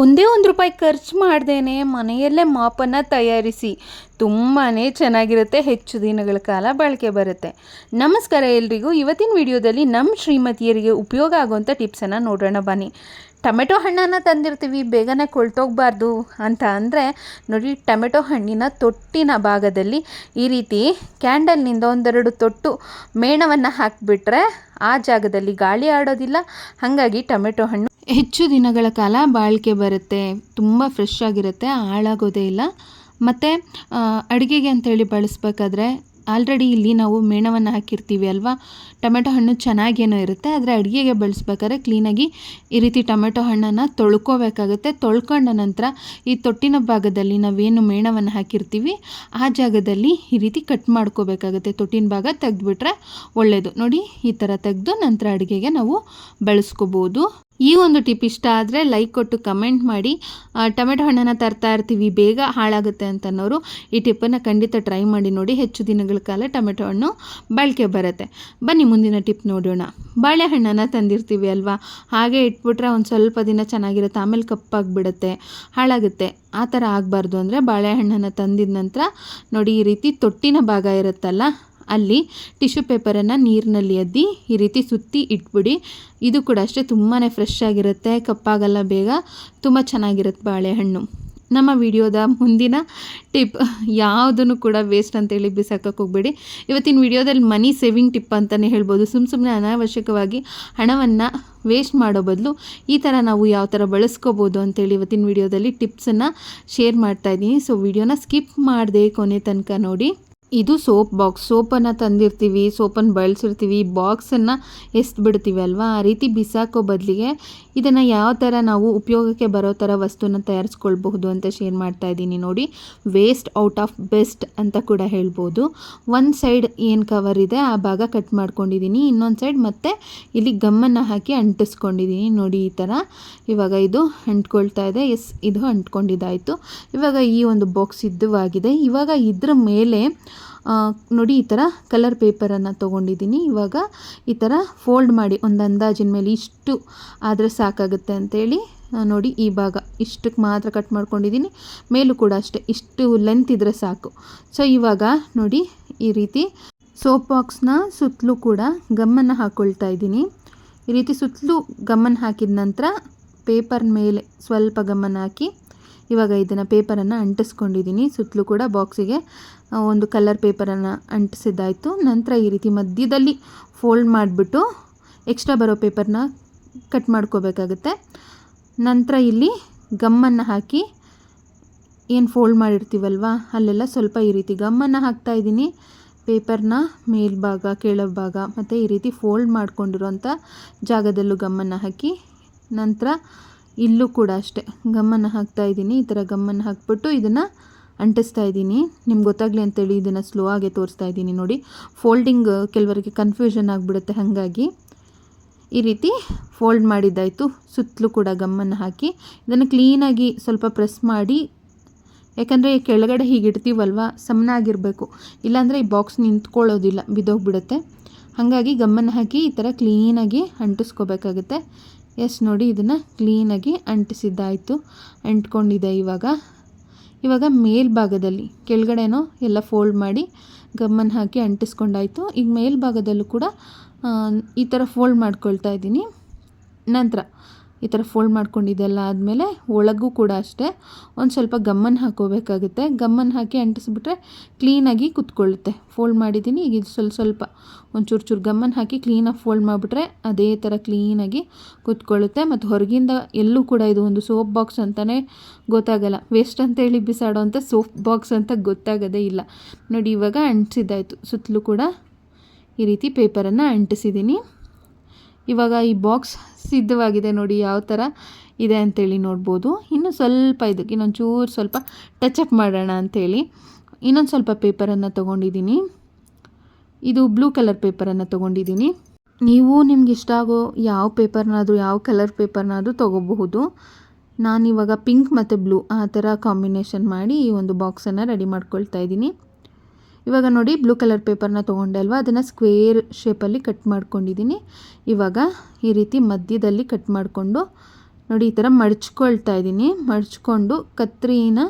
ಒಂದೇ ಒಂದು ರೂಪಾಯಿ ಖರ್ಚು ಮಾಡ್ದೇನೆ ಮನೆಯಲ್ಲೇ ಮಾಪನ್ನು ತಯಾರಿಸಿ ತುಂಬಾ ಚೆನ್ನಾಗಿರುತ್ತೆ. ಹೆಚ್ಚು ದಿನಗಳ ಕಾಲ ಬಾಳಿಕೆ ಬರುತ್ತೆ. ನಮಸ್ಕಾರ ಎಲ್ರಿಗೂ. ಇವತ್ತಿನ ವಿಡಿಯೋದಲ್ಲಿ ನಮ್ಮ ಶ್ರೀಮತಿಯರಿಗೆ ಉಪಯೋಗ ಆಗುವಂಥ ಟಿಪ್ಸನ್ನು ನೋಡೋಣ ಬನ್ನಿ. ಟೊಮೆಟೊ ಹಣ್ಣನ್ನು ತಂದಿರ್ತೀವಿ. ಬೇಗನೆ ಕೊಳ್ತೋಗ್ಬಾರ್ದು ಅಂತ ಅಂದರೆ ನೋಡಿ, ಟೊಮೆಟೊ ಹಣ್ಣಿನ ತೊಟ್ಟಿನ ಭಾಗದಲ್ಲಿ ಈ ರೀತಿ ಕ್ಯಾಂಡಲ್ನಿಂದ ಒಂದೆರಡು ತೊಟ್ಟು ಮೇಣವನ್ನು ಹಾಕಿಬಿಟ್ರೆ ಆ ಜಾಗದಲ್ಲಿ ಗಾಳಿ ಆಡೋದಿಲ್ಲ. ಹಾಗಾಗಿ ಟೊಮೆಟೊ ಹಣ್ಣು ಹೆಚ್ಚು ದಿನಗಳ ಕಾಲ ಬಾಳಿಕೆ ಬರುತ್ತೆ, ತುಂಬ ಫ್ರೆಶ್ ಆಗಿರುತ್ತೆ, ಹಾಳಾಗೋದೇ ಇಲ್ಲ. ಮತ್ತು ಅಡುಗೆಗೆ ಅಂತೇಳಿ ಬಳಸಬೇಕಾದ್ರೆ ಆಲ್ರೆಡಿ ಇಲ್ಲಿ ನಾವು ಮೇಣವನ್ನು ಹಾಕಿರ್ತೀವಿ ಅಲ್ವಾ? ಟೊಮೆಟೊ ಹಣ್ಣು ಚೆನ್ನಾಗೇನೋ ಇರುತ್ತೆ, ಆದರೆ ಅಡುಗೆಗೆ ಬಳಸ್ಬೇಕಾದ್ರೆ ಕ್ಲೀನಾಗಿ ಈ ರೀತಿ ಟೊಮೆಟೊ ಹಣ್ಣನ್ನು ತೊಳ್ಕೋಬೇಕಾಗುತ್ತೆ. ತೊಳ್ಕೊಂಡ ನಂತರ ಈ ತೊಟ್ಟಿನ ಭಾಗದಲ್ಲಿ ನಾವೇನು ಮೇಣವನ್ನು ಹಾಕಿರ್ತೀವಿ, ಆ ಜಾಗದಲ್ಲಿ ಈ ರೀತಿ ಕಟ್ ಮಾಡ್ಕೋಬೇಕಾಗುತ್ತೆ. ತೊಟ್ಟಿನ ಭಾಗ ತೆಗೆದ್ಬಿಟ್ರೆ ಒಳ್ಳೆಯದು ನೋಡಿ, ಈ ಥರ ತೆಗೆದು ನಂತರ ಅಡುಗೆಗೆ ನಾವು ಬಳಸ್ಕೋಬೋದು. ಈ ಒಂದು ಟಿಪ್ ಇಷ್ಟ ಆದರೆ ಲೈಕ್ ಕೊಟ್ಟು ಕಮೆಂಟ್ ಮಾಡಿ. ಟೊಮೆಟೊ ಹಣ್ಣನ್ನು ತರ್ತಾ ಇರ್ತೀವಿ, ಬೇಗ ಹಾಳಾಗುತ್ತೆ ಅಂತನೋರು ಈ ಟಿಪ್ಪನ್ನು ಖಂಡಿತ ಟ್ರೈ ಮಾಡಿ ನೋಡಿ. ಹೆಚ್ಚು ದಿನಗಳ ಕಾಲ ಟೊಮೆಟೊ ಹಣ್ಣು ಬಾಳಿಕೆ ಬರುತ್ತೆ. ಬನ್ನಿ ಮುಂದಿನ ಟಿಪ್ ನೋಡೋಣ. ಬಾಳೆಹಣ್ಣನ್ನು ತಂದಿರ್ತೀವಿ ಅಲ್ವಾ? ಹಾಗೆ ಇಟ್ಬಿಟ್ರೆ ಒಂದು ಸ್ವಲ್ಪ ದಿನ ಚೆನ್ನಾಗಿರುತ್ತೆ, ಆಮೇಲೆ ಕಪ್ಪಾಗಿಬಿಡುತ್ತೆ, ಹಾಳಾಗುತ್ತೆ. ಆ ಥರ ಆಗಬಾರ್ದು ಅಂದರೆ ಬಾಳೆಹಣ್ಣನ್ನು ತಂದಿದ ನಂತರ ನೋಡಿ ಈ ರೀತಿ ತೊಟ್ಟಿನ ಭಾಗ ಇರುತ್ತಲ್ಲ ಅಲ್ಲಿ ಟಿಶ್ಯೂ ಪೇಪರನ್ನು ನೀರಿನಲ್ಲಿ ಅದ್ದಿ ಈ ರೀತಿ ಸುತ್ತಿ ಇಟ್ಬಿಡಿ. ಇದು ಕೂಡ ಅಷ್ಟೇ ತುಂಬಾ ಫ್ರೆಶ್ ಆಗಿರುತ್ತೆ, ಕಪ್ಪಾಗಲ್ಲ ಬೇಗ. ತುಂಬ ಚೆನ್ನಾಗಿರುತ್ತೆ ಬಾಳೆಹಣ್ಣು. ನಮ್ಮ ವಿಡಿಯೋದ ಮುಂದಿನ ಟಿಪ್ ಯಾವುದನ್ನು ಕೂಡ ವೇಸ್ಟ್ ಅಂತೇಳಿ ಬಿಸಾಕಕ್ಕೆ ಹೋಗಬೇಡಿ. ಇವತ್ತಿನ ವಿಡಿಯೋದಲ್ಲಿ ಮನಿ ಸೇವಿಂಗ್ ಟಿಪ್ ಅಂತಲೇ ಹೇಳ್ಬೋದು. ಸುಮ್ಮ ಸುಮ್ಮನೆ ಅನಾವಶ್ಯಕವಾಗಿ ಹಣವನ್ನು ವೇಸ್ಟ್ ಮಾಡೋ ಬದಲು ಈ ಥರ ನಾವು ಯಾವ ಥರ ಬಳಸ್ಕೋಬೋದು ಅಂತೇಳಿ ಇವತ್ತಿನ ವಿಡಿಯೋದಲ್ಲಿ ಟಿಪ್ಸನ್ನು ಶೇರ್ ಮಾಡ್ತಾಯಿದ್ದೀನಿ ಸೊ ವಿಡಿಯೋನ ಸ್ಕಿಪ್ ಮಾಡಿದೆ ಕೊನೆ ತನಕ ನೋಡಿ. ಇದು ಸೋಪ್ ಬಾಕ್ಸ್. ಸೋಪನ್ನು ತಂದಿರ್ತೀವಿ, ಸೋಪನ್ನು ಬಳಸಿರ್ತೀವಿ, ಬಾಕ್ಸನ್ನು ಎಸ್ದು ಬಿಡ್ತೀವಿ ಅಲ್ವಾ? ಆ ರೀತಿ ಬಿಸಾಕೋ ಬದಲಿಗೆ ಇದನ್ನು ಯಾವ ಥರ ನಾವು ಉಪಯೋಗಕ್ಕೆ ಬರೋ ಥರ ವಸ್ತುನ ತಯಾರಿಸ್ಕೊಳ್ಬಹುದು ಅಂತ ಶೇರ್ ಮಾಡ್ತಾ ಇದ್ದೀನಿ ನೋಡಿ. ವೇಸ್ಟ್ ಔಟ್ ಆಫ್ ಬೆಸ್ಟ್ ಅಂತ ಕೂಡ ಹೇಳ್ಬೋದು. ಒಂದು ಸೈಡ್ ಏನು ಕವರ್ ಇದೆ, ಆ ಭಾಗ ಕಟ್ ಮಾಡ್ಕೊಂಡಿದ್ದೀನಿ. ಇನ್ನೊಂದು ಸೈಡ್ ಮತ್ತೆ ಇಲ್ಲಿ ಗಮ್ಮನ್ನು ಹಾಕಿ ಅಂಟಿಸ್ಕೊಂಡಿದ್ದೀನಿ ನೋಡಿ ಈ ಥರ ಇವಾಗ ಇದು ಅಂಟ್ಕೊಳ್ತಾ ಇದೆ. ಎಸ್ ಇದು ಅಂಟ್ಕೊಂಡಿದ್ದಾಯಿತು. ಇವಾಗ ಈ ಒಂದು ಬಾಕ್ಸ್ ಇದ್ದವಾಗಿದೆ ಇವಾಗ ಇದ್ರ ಮೇಲೆ ನೋಡಿ, ಈ ಥರ ಕಲರ್ ಪೇಪರನ್ನು ತೊಗೊಂಡಿದ್ದೀನಿ. ಇವಾಗ ಈ ಥರ ಫೋಲ್ಡ್ ಮಾಡಿ ಒಂದು ಅಂದಾಜಿನ ಮೇಲೆ ಇಷ್ಟು ಆದರೆ ಸಾಕಾಗುತ್ತೆ ಅಂತೇಳಿ ನೋಡಿ, ಈ ಭಾಗ ಇಷ್ಟಕ್ಕೆ ಮಾತ್ರ ಕಟ್ ಮಾಡ್ಕೊಂಡಿದ್ದೀನಿ. ಮೇಲೂ ಕೂಡ ಅಷ್ಟೇ, ಇಷ್ಟು ಲೆಂತ್ ಇದ್ದರೆ ಸಾಕು. ಸೊ ಇವಾಗ ನೋಡಿ, ಈ ರೀತಿ ಸೋಪ್ ಬಾಕ್ಸ್ನ ಸುತ್ತಲೂ ಕೂಡ ಗಮ್ಮನ್ನು ಹಾಕ್ಕೊಳ್ತಾ ಇದ್ದೀನಿ. ಈ ರೀತಿ ಸುತ್ತಲೂ ಗಮ್ಮನ್ನು ಹಾಕಿದ ನಂತರ ಪೇಪರ್ ಮೇಲೆ ಸ್ವಲ್ಪ ಗಮ್ಮನ್ನು ಹಾಕಿ ಇವಾಗ ಇದನ್ನು ಪೇಪರನ್ನು ಅಂಟಿಸ್ಕೊಂಡಿದ್ದೀನಿ. ಸುತ್ತಲೂ ಕೂಡ ಬಾಕ್ಸಿಗೆ ಒಂದು ಕಲರ್ ಪೇಪರನ್ನು ಅಂಟಿಸಿದ್ದಾಯಿತು. ನಂತರ ಈ ರೀತಿ ಮಧ್ಯದಲ್ಲಿ ಫೋಲ್ಡ್ ಮಾಡಿಬಿಟ್ಟು ಎಕ್ಸ್ಟ್ರಾ ಬರೋ ಪೇಪರ್ನ ಕಟ್ ಮಾಡ್ಕೋಬೇಕಾಗುತ್ತೆ. ನಂತರ ಇಲ್ಲಿ ಗಮ್ಮನ್ನು ಹಾಕಿ ಏನು ಫೋಲ್ಡ್ ಮಾಡಿರ್ತೀವಲ್ವ, ಅಲ್ಲೆಲ್ಲ ಸ್ವಲ್ಪ ಈ ರೀತಿ ಗಮ್ಮನ್ನು ಹಾಕ್ತಾಯಿದ್ದೀನಿ ಪೇಪರ್ನ ಮೇಲ್ಭಾಗ, ಕೆಳಭಾಗ, ಮತ್ತು ಈ ರೀತಿ ಫೋಲ್ಡ್ ಮಾಡಿಕೊಂಡಿರೋಂಥ ಜಾಗದಲ್ಲೂ ಗಮ್ಮನ್ನು ಹಾಕಿ, ನಂತರ ಇಲ್ಲೂ ಕೂಡ ಅಷ್ಟೇ. ಗಮ್ಮನ್ನು ಹಾಕ್ತಾ ಇದ್ದೀನಿ. ಈ ಥರ ಗಮ್ಮನ್ನು ಹಾಕ್ಬಿಟ್ಟು ಇದನ್ನು ಅಂಟಿಸ್ತಾ ಇದ್ದೀನಿ. ನಿಮ್ಗೆ ಗೊತ್ತಾಗಲಿ ಅಂತೇಳಿ ಇದನ್ನು ಸ್ಲೋ ಆಗಿ ತೋರಿಸ್ತಾ ಇದ್ದೀನಿ ನೋಡಿ. ಫೋಲ್ಡಿಂಗ್ ಕೆಲವರಿಗೆ ಕನ್ಫ್ಯೂಷನ್ ಆಗಿಬಿಡುತ್ತೆ ಹಾಗಾಗಿ. ಈ ರೀತಿ ಫೋಲ್ಡ್ ಮಾಡಿದ್ದಾಯಿತು. ಸುತ್ತಲೂ ಕೂಡ ಗಮ್ಮನ್ನು ಹಾಕಿ ಇದನ್ನು ಕ್ಲೀನಾಗಿ ಸ್ವಲ್ಪ ಪ್ರೆಸ್ ಮಾಡಿ. ಯಾಕಂದರೆ ಕೆಳಗಡೆ ಹೀಗೆ ಇಡ್ತೀವಲ್ವ? ಸಮನಾಗಿರಬೇಕು. ಇಲ್ಲಾಂದರೆ ಈ ಬಾಕ್ಸ್ ನಿಂತ್ಕೊಳ್ಳೋದಿಲ್ಲ. ಬಿದ್ದೋಗ್ಬಿಡುತ್ತೆ. ಹಾಗಾಗಿ ಗಮ್ಮನ್ನು ಹಾಕಿ ಈ ಥರ ಕ್ಲೀನಾಗಿ ಅಂಟಿಸ್ಕೋಬೇಕಾಗುತ್ತೆ. ಎಸ್ ನೋಡಿ, ಇದನ್ನು ಕ್ಲೀನಾಗಿ ಅಂಟಿಸಿದ್ದಾಯಿತು. ಅಂಟ್ಕೊಂಡಿದೆ ಇವಾಗ. ಇವಾಗ ಮೇಲ್ಭಾಗದಲ್ಲಿ, ಕೆಳಗಡೆನೋ ಎಲ್ಲ ಫೋಲ್ಡ್ ಮಾಡಿ ಗಮ್ಮನ್ನು ಹಾಕಿ ಅಂಟಿಸ್ಕೊಂಡಾಯಿತು. ಈಗ ಮೇಲ್ಭಾಗದಲ್ಲೂ ಕೂಡ ಈ ಥರ ಫೋಲ್ಡ್ ಮಾಡ್ಕೊಳ್ತಾ ಇದ್ದೀನಿ. ನಂತರ ಈ ಥರ ಫೋಲ್ಡ್ ಮಾಡ್ಕೊಂಡಿದ್ದೆಲ್ಲ ಆದಮೇಲೆ ಒಳಗೂ ಕೂಡ ಅಷ್ಟೇ ಒಂದು ಸ್ವಲ್ಪ ಗಮ್ಮನ್ನು ಹಾಕೋಬೇಕಾಗುತ್ತೆ. ಗಮ್ಮನ್ನು ಹಾಕಿ ಅಂಟಿಸ್ಬಿಟ್ರೆ ಕ್ಲೀನಾಗಿ ಕುತ್ಕೊಳ್ಳುತ್ತೆ. ಫೋಲ್ಡ್ ಮಾಡಿದ್ದೀನಿ, ಈಗ ಇದು ಸ್ವಲ್ಪ ಸ್ವಲ್ಪ ಒಂಚೂರು ಚೂರು ಚೂರು ಗಮ್ಮನ್ನು ಹಾಕಿ ಕ್ಲೀನಾಗಿ ಫೋಲ್ಡ್ ಮಾಡಿಬಿಟ್ರೆ ಅದೇ ಥರ ಕ್ಲೀನಾಗಿ ಕುತ್ಕೊಳ್ಳುತ್ತೆ. ಮತ್ತು ಹೊರಗಿಂದ ಎಲ್ಲೂ ಕೂಡ ಇದು ಒಂದು ಸೋಪ್ ಬಾಕ್ಸ್ ಅಂತಲೇ ಗೊತ್ತಾಗಲ್ಲ. ವೇಸ್ಟ್ ಅಂತೇಳಿ ಬಿಸಾಡೋ ಸೋಪ್ ಬಾಕ್ಸ್ ಅಂತ ಗೊತ್ತಾಗೋದೇ ಇಲ್ಲ. ನೋಡಿ, ಇವಾಗ ಅಂಟಿಸಿದ್ದಾಯಿತು. ಸುತ್ತಲೂ ಕೂಡ ಈ ರೀತಿ ಪೇಪರನ್ನು ಅಂಟಿಸಿದ್ದೀನಿ. ಇವಾಗ ಈ ಬಾಕ್ಸ್ ಸಿದ್ಧವಾಗಿದೆ ನೋಡಿ ಯಾವ ಥರ ಇದೆ ಅಂಥೇಳಿ ನೋಡ್ಬೋದು. ಇನ್ನು ಸ್ವಲ್ಪ ಇದಕ್ಕೆ ಇನ್ನೊಂದು ಚೂರು ಸ್ವಲ್ಪ ಟಚಪ್ ಮಾಡೋಣ ಅಂಥೇಳಿ ಇನ್ನೊಂದು ಸ್ವಲ್ಪ ಪೇಪರನ್ನು ತೊಗೊಂಡಿದ್ದೀನಿ. ಇದು ಬ್ಲೂ ಕಲರ್ ಪೇಪರನ್ನು ತೊಗೊಂಡಿದ್ದೀನಿ. ನೀವು ನಿಮ್ಗೆ ಇಷ್ಟ ಆಗೋ ಯಾವ ಪೇಪರ್ನಾದರೂ ಯಾವ ಕಲರ್ ಪೇಪರ್ನಾದರೂ ತೊಗೋಬಹುದು. ನಾನಿವಾಗ ಪಿಂಕ್ ಮತ್ತು ಬ್ಲೂ ಆ ಥರ ಕಾಂಬಿನೇಷನ್ ಮಾಡಿ ಈ ಒಂದು ಬಾಕ್ಸನ್ನು ರೆಡಿ ಮಾಡ್ಕೊಳ್ತಾ ಇದ್ದೀನಿ. ಇವಾಗ ನೋಡಿ ಬ್ಲೂ ಕಲರ್ ಪೇಪರ್ನ ತೊಗೊಂಡೆ ಅಲ್ವಾ? ಅದನ್ನು ಸ್ಕ್ವೇರ್ ಶೇಪಲ್ಲಿ ಕಟ್ ಮಾಡ್ಕೊಂಡಿದ್ದೀನಿ ಇವಾಗ ಈ ರೀತಿ ಮಧ್ಯದಲ್ಲಿ ಕಟ್ ಮಾಡಿಕೊಂಡು ನೋಡಿ ಈ ಥರ ಮಡ್ಚ್ಕೊಳ್ತಾ ಇದ್ದೀನಿ ಮಡ್ಚ್ಕೊಂಡು ಕತ್ರಿನ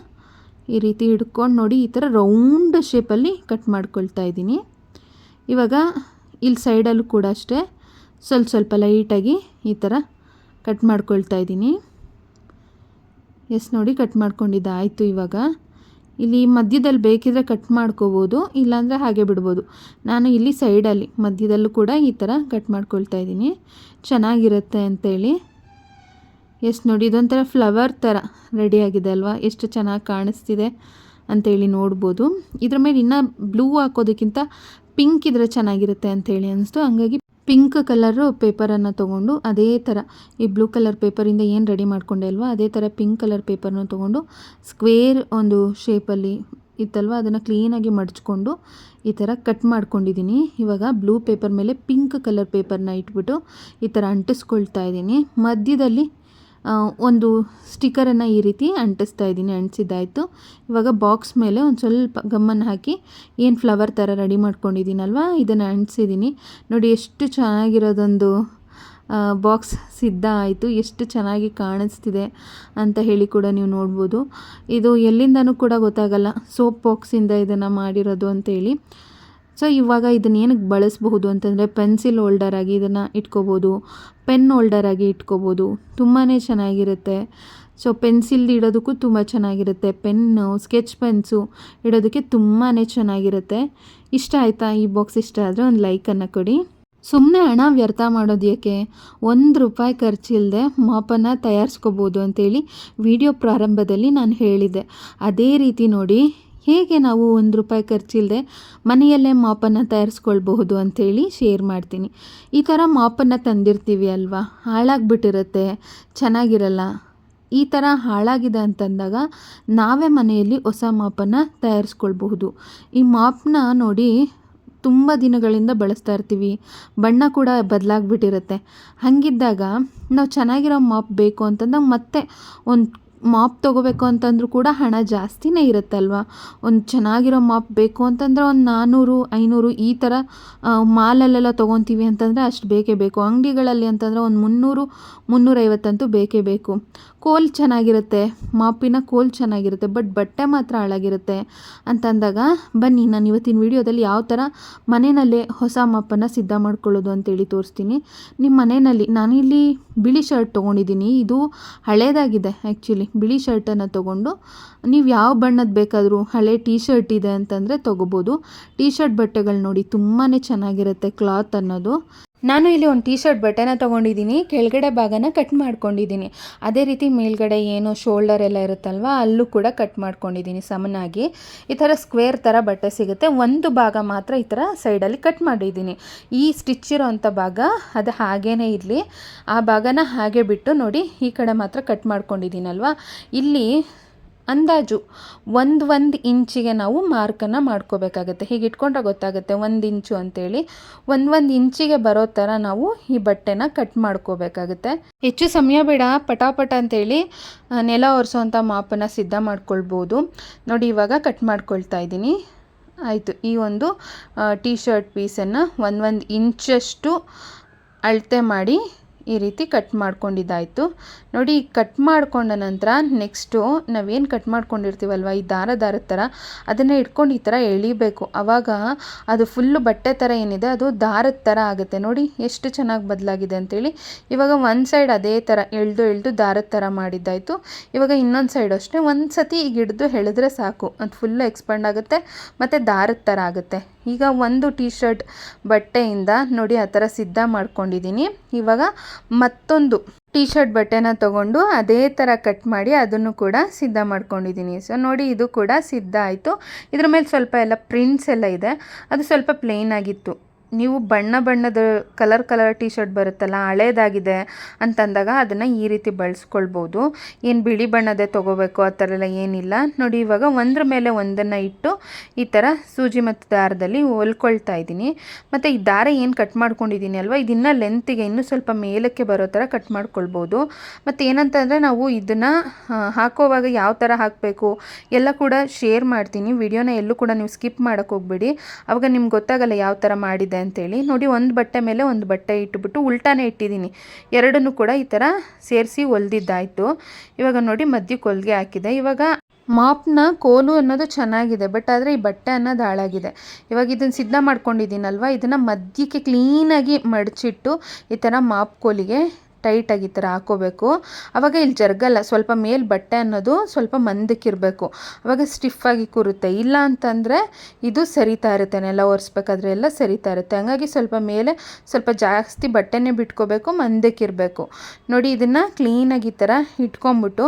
ಈ ರೀತಿ ಹಿಡ್ಕೊಂಡು ನೋಡಿ ಈ ಥರ ರೌಂಡ್ ಶೇಪಲ್ಲಿ ಕಟ್ ಮಾಡ್ಕೊಳ್ತಾ ಇದ್ದೀನಿ ಇವಾಗ ಇಲ್ಲಿ ಸೈಡಲ್ಲೂ ಕೂಡ ಅಷ್ಟೇ ಸ್ವಲ್ಪ ಸ್ವಲ್ಪ ಲೈಟಾಗಿ ಈ ಥರ ಕಟ್ ಮಾಡ್ಕೊಳ್ತಾ ಇದ್ದೀನಿ ಎಸ್ ನೋಡಿ ಕಟ್ ಮಾಡ್ಕೊಂಡಿದ್ದಾಯಿತು ಇವಾಗ. ಇಲ್ಲಿ ಮಧ್ಯದಲ್ಲಿ ಬೇಕಿದ್ರೆ ಕಟ್ ಮಾಡ್ಕೋಬೋದು, ಇಲ್ಲಾಂದರೆ ಹಾಗೆ ಬಿಡ್ಬೋದು. ನಾನು ಇಲ್ಲಿ ಸೈಡಲ್ಲಿ ಮಧ್ಯದಲ್ಲೂ ಕೂಡ ಈ ಥರ ಕಟ್ ಮಾಡ್ಕೊಳ್ತಾ ಇದ್ದೀನಿ. ಚೆನ್ನಾಗಿರುತ್ತೆ ಅಂತೇಳಿ. ಎಷ್ಟು ನೋಡಿ, ಇದೊಂಥರ ಫ್ಲವರ್ ಥರ ರೆಡಿಯಾಗಿದೆ ಅಲ್ವಾ? ಎಷ್ಟು ಚೆನ್ನಾಗಿ ಕಾಣಿಸ್ತಿದೆ ಅಂತೇಳಿ ನೋಡ್ಬೋದು. ಇದ್ರ ಮೇಲೆ ಇನ್ನೂ ಬ್ಲೂ ಹಾಕೋದಕ್ಕಿಂತ ಪಿಂಕ್ ಇದ್ರೆ ಚೆನ್ನಾಗಿರುತ್ತೆ ಅಂತೇಳಿ ಅನಿಸ್ತು. ಹಂಗಾಗಿ ಪಿಂಕ್ ಕಲರು ಪೇಪರನ್ನು ತೊಗೊಂಡು ಅದೇ ಥರ ಈ ಬ್ಲೂ ಕಲರ್ ಪೇಪರಿಂದ ಏನು ರೆಡಿ ಮಾಡ್ಕೊಂಡೆ ಅಲ್ವಾ, ಅದೇ ಥರ ಪಿಂಕ್ ಕಲರ್ ಪೇಪರ್ನ ತೊಗೊಂಡು ಸ್ಕ್ವೇರ್ ಒಂದು ಶೇಪಲ್ಲಿ ಇತ್ತಲ್ವ, ಅದನ್ನು ಕ್ಲೀನಾಗಿ ಮಡಚ್ಕೊಂಡು ಈ ಥರ ಕಟ್ ಮಾಡ್ಕೊಂಡಿದ್ದೀನಿ. ಇವಾಗ ಬ್ಲೂ ಪೇಪರ್ ಮೇಲೆ ಪಿಂಕ್ ಕಲರ್ ಪೇಪರ್ನ ಇಟ್ಬಿಟ್ಟು ಈ ಥರ ಅಂಟಿಸ್ಕೊಳ್ತಾ ಇದ್ದೀನಿ. ಮಧ್ಯದಲ್ಲಿ ಒಂದು ಸ್ಟಿಕ್ಕರನ್ನು ಈ ರೀತಿ ಅಂಟಿಸ್ತಾ ಇದ್ದೀನಿ, ಅಂಟಿಸಿದ್ದಾಯಿತು. ಇವಾಗ ಬಾಕ್ಸ್ ಮೇಲೆ ಒಂದು ಸ್ವಲ್ಪ ಗಮ್ಮನ್ನು ಹಾಕಿ ಏನು ಫ್ಲವರ್ ಥರ ರೆಡಿ ಮಾಡ್ಕೊಂಡಿದ್ದೀನಲ್ವ, ಇದನ್ನು ಅಂಟಿಸಿದ್ದೀನಿ. ನೋಡಿ ಎಷ್ಟು ಚೆನ್ನಾಗಿರೋದೊಂದು ಬಾಕ್ಸ್ ಸಿದ್ಧ ಆಯಿತು, ಎಷ್ಟು ಚೆನ್ನಾಗಿ ಕಾಣಿಸ್ತಿದೆ ಅಂತ ಹೇಳಿ ಕೂಡ ನೀವು ನೋಡ್ಬೋದು. ಇದು ಎಲ್ಲಿಂದನೂ ಕೂಡ ಗೊತ್ತಾಗಲ್ಲ, ಸೋಪ್ ಬಾಕ್ಸಿಂದ ಇದನ್ನು ಮಾಡಿರೋದು ಅಂತೇಳಿ ಸೊ ಇವಾಗ ಇದನ್ನ ಏನಕ್ಕೆ ಬಳಸಬಹುದು ಅಂತಂದರೆ ಪೆನ್ಸಿಲ್ ಹೋಲ್ಡರ್ ಆಗಿ ಇದನ್ನು ಇಟ್ಕೋಬೋದು, ಪೆನ್ ಹೋಲ್ಡರ್ ಆಗಿ ಇಟ್ಕೋಬೋದು. ತುಂಬಾ ಚೆನ್ನಾಗಿರುತ್ತೆ. ಸೊ ಪೆನ್ಸಿಲ್ ಇಡೋದಕ್ಕೂ ತುಂಬ ಚೆನ್ನಾಗಿರುತ್ತೆ. ಪೆನ್ನು, ಸ್ಕೆಚ್ ಪೆನ್ಸು ಇಡೋದಕ್ಕೆ ತುಂಬಾ ಚೆನ್ನಾಗಿರುತ್ತೆ. ಇಷ್ಟ ಆಯಿತಾ? ಈ ಬಾಕ್ಸ್ ಇಷ್ಟ ಆದರೆ ಒಂದು ಲೈಕನ್ನು ಕೊಡಿ. ಸುಮ್ಮನೆ ಹಣ ವ್ಯರ್ಥ ಮಾಡೋದು ಯಾಕೆ? ಒಂದು ರೂಪಾಯಿ ಖರ್ಚಿಲ್ಲದೆ ಮಾಪನ್ನು ತಯಾರಿಸ್ಕೋಬೋದು ಅಂತೇಳಿ ವಿಡಿಯೋ ಪ್ರಾರಂಭದಲ್ಲಿ ನಾನು ಹೇಳಿದ್ದೆ. ಅದೇ ರೀತಿ ನೋಡಿ ಹೇಗೆ ನಾವು ಒಂದು ರೂಪಾಯಿ ಖರ್ಚಿಲ್ಲದೆ ಮನೆಯಲ್ಲೇ ಮಾಪನ್ನು ತಯಾರಿಸ್ಕೊಳ್ಬಹುದು ಅಂಥೇಳಿ ಶೇರ್ ಮಾಡ್ತೀನಿ. ಈ ಥರ ಮಾಪನ್ನು ತಂದಿರ್ತೀವಿ ಅಲ್ವಾ? ಹಾಳಾಗ್ಬಿಟ್ಟಿರುತ್ತೆ, ಚೆನ್ನಾಗಿರಲ್ಲ. ಈ ಥರ ಹಾಳಾಗಿದೆ ಅಂತಂದಾಗ ನಾವೇ ಮನೆಯಲ್ಲಿ ಹೊಸ ಮಾಪನ್ನು ತಯಾರಿಸ್ಕೊಳ್ಬಹುದು. ಈ ಮಾಪ್ನ ನೋಡಿ ತುಂಬ ದಿನಗಳಿಂದ ಬಳಸ್ತಾ ಇರ್ತೀವಿ. ಬಣ್ಣ ಕೂಡ ಬದಲಾಗ್ಬಿಟ್ಟಿರುತ್ತೆ. ಹಾಗಿದ್ದಾಗ ನಾವು ಚೆನ್ನಾಗಿರೋ ಮಾಪ್ ಬೇಕು ಅಂತಂದಾಗ ಮತ್ತೆ ಒಂದು ಮಾಪ್ ತೊಗೋಬೇಕು ಅಂತಂದ್ರೂ ಕೂಡ ಹಣ ಜಾಸ್ತಿನೇ ಇರುತ್ತಲ್ವ? ಒಂದು ಚೆನ್ನಾಗಿರೋ ಮಾಪ್ ಬೇಕು ಅಂತಂದ್ರೆ ಒಂದು ನಾನ್ನೂರು ಐನೂರು ಈ ಥರ ಮಾಲಲ್ಲೆಲ್ಲ ತೊಗೊತೀವಿ ಅಂತಂದರೆ ಅಷ್ಟು ಬೇಕೇ ಬೇಕು. ಅಂಗಡಿಗಳಲ್ಲಿ ಅಂತಂದರೆ ಒಂದು ಮುನ್ನೂರು, ಮುನ್ನೂರೈವತ್ತಂತೂ ಬೇಕೇ ಬೇಕು. ಕೋಲ್ ಚೆನ್ನಾಗಿರುತ್ತೆ, ಮಾಪಿನ ಕೋಲ್ ಚೆನ್ನಾಗಿರುತ್ತೆ, ಬಟ್ ಬಟ್ಟೆ ಮಾತ್ರ ಹಾಳಾಗಿರುತ್ತೆ ಅಂತಂದಾಗ ಬನ್ನಿ, ನಾನು ಇವತ್ತಿನ ವಿಡಿಯೋದಲ್ಲಿ ಯಾವ ಥರ ಮನೆಯಲ್ಲೇ ಹೊಸ ಮಾಪನ್ನು ಸಿದ್ಧ ಮಾಡ್ಕೊಳ್ಳೋದು ಅಂತೇಳಿ ತೋರಿಸ್ತೀನಿ. ನಿಮ್ಮ ಮನೆಯಲ್ಲಿ ನಾನಿಲ್ಲಿ ಬಿಳಿ ಶರ್ಟ್ ತೊಗೊಂಡಿದ್ದೀನಿ, ಇದು ಹಳೇದಾಗಿದೆ ಆ್ಯಕ್ಚುಲಿ ಬಿಳಿ ಶರ್ಟನ್ನು ತೊಗೊಂಡು ನೀವು ಯಾವ ಬಣ್ಣದ ಬೇಕಾದರೂ ಹಳೆ ಟೀ ಶರ್ಟ್ ಇದೆ ಅಂತಂದರೆ ತೊಗೋಬೋದು. ಟೀ ಶರ್ಟ್ ಬಟ್ಟೆಗಳು ನೋಡಿ ತುಂಬಾ ಚೆನ್ನಾಗಿರುತ್ತೆ ಕ್ಲಾತ್ ಅನ್ನೋದು. ನಾನು ಇಲ್ಲಿ ಒಂದು ಟೀ ಶರ್ಟ್ ಬಟ್ಟೆನ ತೊಗೊಂಡಿದ್ದೀನಿ. ಕೆಳಗಡೆ ಭಾಗನ ಕಟ್ ಮಾಡ್ಕೊಂಡಿದ್ದೀನಿ. ಅದೇ ರೀತಿ ಮೇಲ್ಗಡೆ ಏನು ಶೋಲ್ಡರ್ ಎಲ್ಲ ಇರುತ್ತಲ್ವ, ಅಲ್ಲೂ ಕೂಡ ಕಟ್ ಮಾಡ್ಕೊಂಡಿದ್ದೀನಿ ಸಮನಾಗಿ. ಈ ಥರ ಸ್ಕ್ವೇರ್ ಥರ ಬಟ್ಟೆ ಸಿಗುತ್ತೆ. ಒಂದು ಭಾಗ ಮಾತ್ರ ಈ ಥರ ಸೈಡಲ್ಲಿ ಕಟ್ ಮಾಡಿದ್ದೀನಿ. ಈ ಸ್ಟಿಚ್ ಇರೋವಂಥ ಭಾಗ ಅದು ಹಾಗೇ ಇರಲಿ. ಆ ಭಾಗನ ಹಾಗೆ ಬಿಟ್ಟು ನೋಡಿ, ಈ ಕಡೆ ಮಾತ್ರ ಕಟ್ ಮಾಡ್ಕೊಂಡಿದ್ದೀನಲ್ವ. ಇಲ್ಲಿ ಅಂದಾಜು ಒಂದು ಒಂದು ಇಂಚಿಗೆ ನಾವು ಮಾರ್ಕನ್ನು ಮಾಡ್ಕೋಬೇಕಾಗತ್ತೆ. ಹೀಗೆ ಇಟ್ಕೊಂಡ್ರೆ ಗೊತ್ತಾಗುತ್ತೆ ಒಂದು ಇಂಚು ಅಂತೇಳಿ. ಒಂದು ಒಂದು ಇಂಚಿಗೆ ಬರೋ ಥರ ನಾವು ಈ ಬಟ್ಟೆನ ಕಟ್ ಮಾಡ್ಕೋಬೇಕಾಗುತ್ತೆ. ಹೆಚ್ಚು ಸಮಯ ಬೇಡ, ಪಟಾಪಟ ಅಂತೇಳಿ ನೆಲ ಒರೆಸೋವಂಥ ಮಾಪನ್ನು ಸಿದ್ಧ ಮಾಡ್ಕೊಳ್ಬೋದು. ನೋಡಿ, ಇವಾಗ ಕಟ್ ಮಾಡ್ಕೊಳ್ತಾ ಇದ್ದೀನಿ. ಆಯಿತು, ಈ ಒಂದು ಟೀ ಶರ್ಟ್ ಪೀಸನ್ನು ಒಂದು ಒಂದು ಇಂಚಷ್ಟು ಅಳತೆ ಮಾಡಿ ಈ ರೀತಿ ಕಟ್ ಮಾಡ್ಕೊಂಡಿದ್ದಾಯಿತು. ನೋಡಿ ಕಟ್ ಮಾಡ್ಕೊಂಡ ನಂತರ ನೆಕ್ಸ್ಟು ನಾವೇನು ಕಟ್ ಮಾಡ್ಕೊಂಡಿರ್ತೀವಲ್ವ? ಈ ದಾರ ದಾರದ ಥರ ಅದನ್ನು ಇಟ್ಕೊಂಡು ಈ ಥರ ಎಳಿಬೇಕು. ಆವಾಗ ಅದು ಫುಲ್ಲು ಬಟ್ಟೆ ಥರ ಏನಿದೆ, ಅದು ದಾರದ ಥರ ಆಗುತ್ತೆ. ನೋಡಿ, ಎಷ್ಟು ಚೆನ್ನಾಗಿ ಬದಲಾಗಿದೆ ಅಂತೇಳಿ. ಇವಾಗ ಒಂದು ಸೈಡ್ ಅದೇ ಥರ ಎಳ್ದು ಎಳ್ದು ದಾರದ ಥರ ಮಾಡಿದ್ದಾಯಿತು. ಇವಾಗ ಇನ್ನೊಂದು ಸೈಡ್ ಅಷ್ಟೇ ಒಂದು ಸತಿ ಈಗ ಹಿಡಿದು ಎಳೆದ್ರೆ ಸಾಕು. ಅದು ಫುಲ್ಲು ಎಕ್ಸ್ಪಾಂಡ್ ಆಗುತ್ತೆ, ಮತ್ತು ದಾರದ ಥರ ಆಗುತ್ತೆ. ಈಗ ಒಂದು ಟೀ ಶರ್ಟ್ ಬಟ್ಟೆಯಿಂದ ನೋಡಿ, ಆ ಥರ ಸಿದ್ಧ ಮಾಡ್ಕೊಂಡಿದ್ದೀನಿ. ಇವಾಗ ಮತ್ತೊಂದು ಟೀ ಶರ್ಟ್ ಬಟ್ಟೆನ ತಗೊಂಡು ಅದೇ ಥರ ಕಟ್ ಮಾಡಿ ಅದನ್ನು ಕೂಡ ಸಿದ್ಧ ಮಾಡ್ಕೊಂಡಿದ್ದೀನಿ. ಸೊ ನೋಡಿ ಇದು ಕೂಡ ಸಿದ್ಧ ಆಯಿತು. ಇದ್ರ ಮೇಲೆ ಸ್ವಲ್ಪ ಎಲ್ಲ ಪ್ರಿಂಟ್ಸ್ ಎಲ್ಲ ಇದೆ. ಅದು ಸ್ವಲ್ಪ ಪ್ಲೇನ್ ಆಗಿತ್ತು. ನೀವು ಬಣ್ಣ ಬಣ್ಣದ ಕಲರ್ ಕಲರ್ ಟೀ ಶರ್ಟ್ ಬರುತ್ತಲ್ಲ, ಹಳೇದಾಗಿದೆ ಅಂತಂದಾಗ ಅದನ್ನು ಈ ರೀತಿ ಬಳಸ್ಕೊಳ್ಬೋದು. ಏನು ಬಿಳಿ ಬಣ್ಣದೇ ತೊಗೋಬೇಕು, ಆ ಥರ ಎಲ್ಲ ಏನಿಲ್ಲ. ನೋಡಿ, ಇವಾಗ ಒಂದ್ರ ಮೇಲೆ ಒಂದನ್ನು ಇಟ್ಟು ಈ ಥರ ಸೂಜಿ ಮತ್ತು ದಾರದಲ್ಲಿ ಹೊಲ್ಕೊಳ್ತಾ ಇದ್ದೀನಿ. ಮತ್ತು ಈ ದಾರ ಏನು ಕಟ್ ಮಾಡ್ಕೊಂಡಿದ್ದೀನಿ ಅಲ್ವಾ, ಇದನ್ನು ಲೆಂತಿಗೆ ಇನ್ನೂ ಸ್ವಲ್ಪ ಮೇಲಕ್ಕೆ ಬರೋ ಥರ ಕಟ್ ಮಾಡ್ಕೊಳ್ಬೋದು. ಮತ್ತು ಏನಂತಂದರೆ ನಾವು ಇದನ್ನು ಹಾಕೋವಾಗ ಯಾವ ಥರ ಹಾಕಬೇಕು ಎಲ್ಲ ಕೂಡ ಶೇರ್ ಮಾಡ್ತೀನಿ. ವಿಡಿಯೋನ ಎಲ್ಲೂ ಕೂಡ ನೀವು ಸ್ಕಿಪ್ ಮಾಡೋಕ್ಕೆ ಹೋಗ್ಬೇಡಿ. ಅವಾಗ ನಿಮ್ಗೆ ಗೊತ್ತಾಗಲ್ಲ ಯಾವ ಥರ ಮಾಡಿದೆ ಅಂತೇಳಿ. ನೋಡಿ, ಒಂದು ಬಟ್ಟೆ ಮೇಲೆ ಒಂದು ಬಟ್ಟೆ ಇಟ್ಟುಬಿಟ್ಟು ಉಲ್ಟಾನೇ ಇಟ್ಟಿದ್ದೀನಿ. ಎರಡನ್ನೂ ಕೂಡ ಈ ಥರ ಸೇರಿಸಿ ಹೊಲ್ದಿದ್ದಾಯಿತು. ಇವಾಗ ನೋಡಿ ಮಧ್ಯಕ್ಕೆ ಹೊಲಿಗೆ ಹಾಕಿದೆ. ಇವಾಗ ಮಾಪ್ನ ಕೋಲು ಅನ್ನೋದು ಚೆನ್ನಾಗಿದೆ, ಬಟ್ ಆದರೆ ಈ ಬಟ್ಟೆ ಅನ್ನೋದು ಹಾಳಾಗಿದೆ. ಇವಾಗ ಇದನ್ನು ಸಿದ್ಧ ಮಾಡ್ಕೊಂಡಿದ್ದೀನಲ್ವ? ಇದನ್ನು ಮಧ್ಯಕ್ಕೆ ಕ್ಲೀನಾಗಿ ಮಡಚಿಟ್ಟು ಈ ಥರ ಮಾಪ್ ಕೋಲಿಗೆ ಟೈಟಾಗಿ ಈ ಥರ ಹಾಕೋಬೇಕು. ಆವಾಗ ಇಲ್ಲಿ ಜರ್ಗಲ್ಲ, ಸ್ವಲ್ಪ ಮೇಲೆ ಬಟ್ಟೆ ಅನ್ನೋದು ಸ್ವಲ್ಪ ಮಂದಕ್ಕಿರಬೇಕು. ಆವಾಗ ಸ್ಟಿಫಾಗಿ ಕೂರುತ್ತೆ. ಇಲ್ಲ ಅಂತಂದರೆ ಇದು ಸರಿತಾ ಇರುತ್ತೆ, ನೆಲ ಒರೆಸ್ಬೇಕಾದ್ರೆ ಎಲ್ಲ ಸರಿತಾ ಇರುತ್ತೆ. ಹಂಗಾಗಿ ಸ್ವಲ್ಪ ಮೇಲೆ ಸ್ವಲ್ಪ ಜಾಸ್ತಿ ಬಟ್ಟೆನೇ ಬಿಟ್ಕೋಬೇಕು, ಮಂದಕ್ಕಿರಬೇಕು. ನೋಡಿ, ಇದನ್ನು ಕ್ಲೀನಾಗಿ ಈ ಥರ ಇಟ್ಕೊಂಬಿಟ್ಟು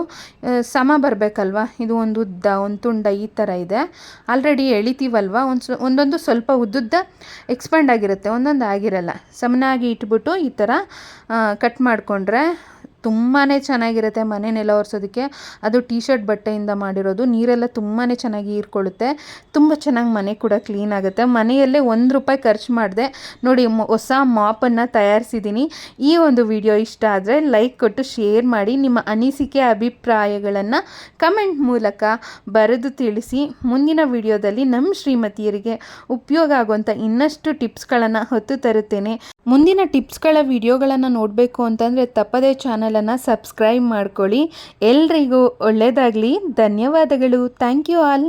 ಸಮ ಬರಬೇಕಲ್ವ? ಇದು ಒಂದು ಉದ್ದ, ಒಂದು ತುಂಡ ಈ ಥರ ಇದೆ. ಆಲ್ರೆಡಿ ಎಳಿತೀವಲ್ವ? ಒಂದು ಒಂದೊಂದು ಸ್ವಲ್ಪ ಉದ್ದುದ್ದ ಎಕ್ಸ್ಪ್ಯಾಂಡ್ ಆಗಿರುತ್ತೆ, ಒಂದೊಂದು ಆಗಿರಲ್ಲ. ಸಮನಾಗಿ ಇಟ್ಬಿಟ್ಟು ಈ ಥರ ಕಟ್ ಮಾಡಿಕೊಂಡ್ರೆ ತುಂಬಾ ಚೆನ್ನಾಗಿರುತ್ತೆ ಮನೆ ನೆಲ ಒರೆಸೋದಕ್ಕೆ. ಅದು ಟೀ ಶರ್ಟ್ ಬಟ್ಟೆಯಿಂದ ಮಾಡಿರೋದು. ನೀರೆಲ್ಲ ತುಂಬಾ ಚೆನ್ನಾಗಿ ಹೀರ್ಕೊಳ್ಳುತ್ತೆ. ತುಂಬ ಚೆನ್ನಾಗಿ ಮನೆ ಕೂಡ ಕ್ಲೀನ್ ಆಗುತ್ತೆ. ಮನೆಯಲ್ಲೇ ಒಂದು ರೂಪಾಯಿ ಖರ್ಚು ಮಾಡಿದೆ. ನೋಡಿ ಹೊಸ ಮಾಪನ್ನು ತಯಾರಿಸಿದ್ದೀನಿ ಈ ಒಂದು ವಿಡಿಯೋ ಇಷ್ಟ ಆದರೆ ಲೈಕ್ ಕೊಟ್ಟು ಶೇರ್ ಮಾಡಿ. ನಿಮ್ಮ ಅನಿಸಿಕೆ, ಅಭಿಪ್ರಾಯಗಳನ್ನು ಕಮೆಂಟ್ ಮೂಲಕ ಬರೆದು ತಿಳಿಸಿ. ಮುಂದಿನ ವಿಡಿಯೋದಲ್ಲಿ ನಮ್ಮ ಶ್ರೀಮತಿಯರಿಗೆ ಉಪಯೋಗ ಆಗುವಂಥ ಇನ್ನಷ್ಟು ಟಿಪ್ಸ್ಗಳನ್ನು ಹೊತ್ತು ತರುತ್ತೇನೆ. ಮುಂದಿನ ಟಿಪ್ಸ್ಗಳ ವಿಡಿಯೋಗಳನ್ನು ನೋಡಬೇಕು ಅಂತಂದರೆ ತಪ್ಪದೇ ಚಾನಲನ್ನು ಸಬ್ಸ್ಕ್ರೈಬ್ ಮಾಡ್ಕೊಳ್ಳಿ. ಎಲ್ರಿಗೂ ಒಳ್ಳೆಯದಾಗಲಿ ಧನ್ಯವಾದಗಳು. Thank you all.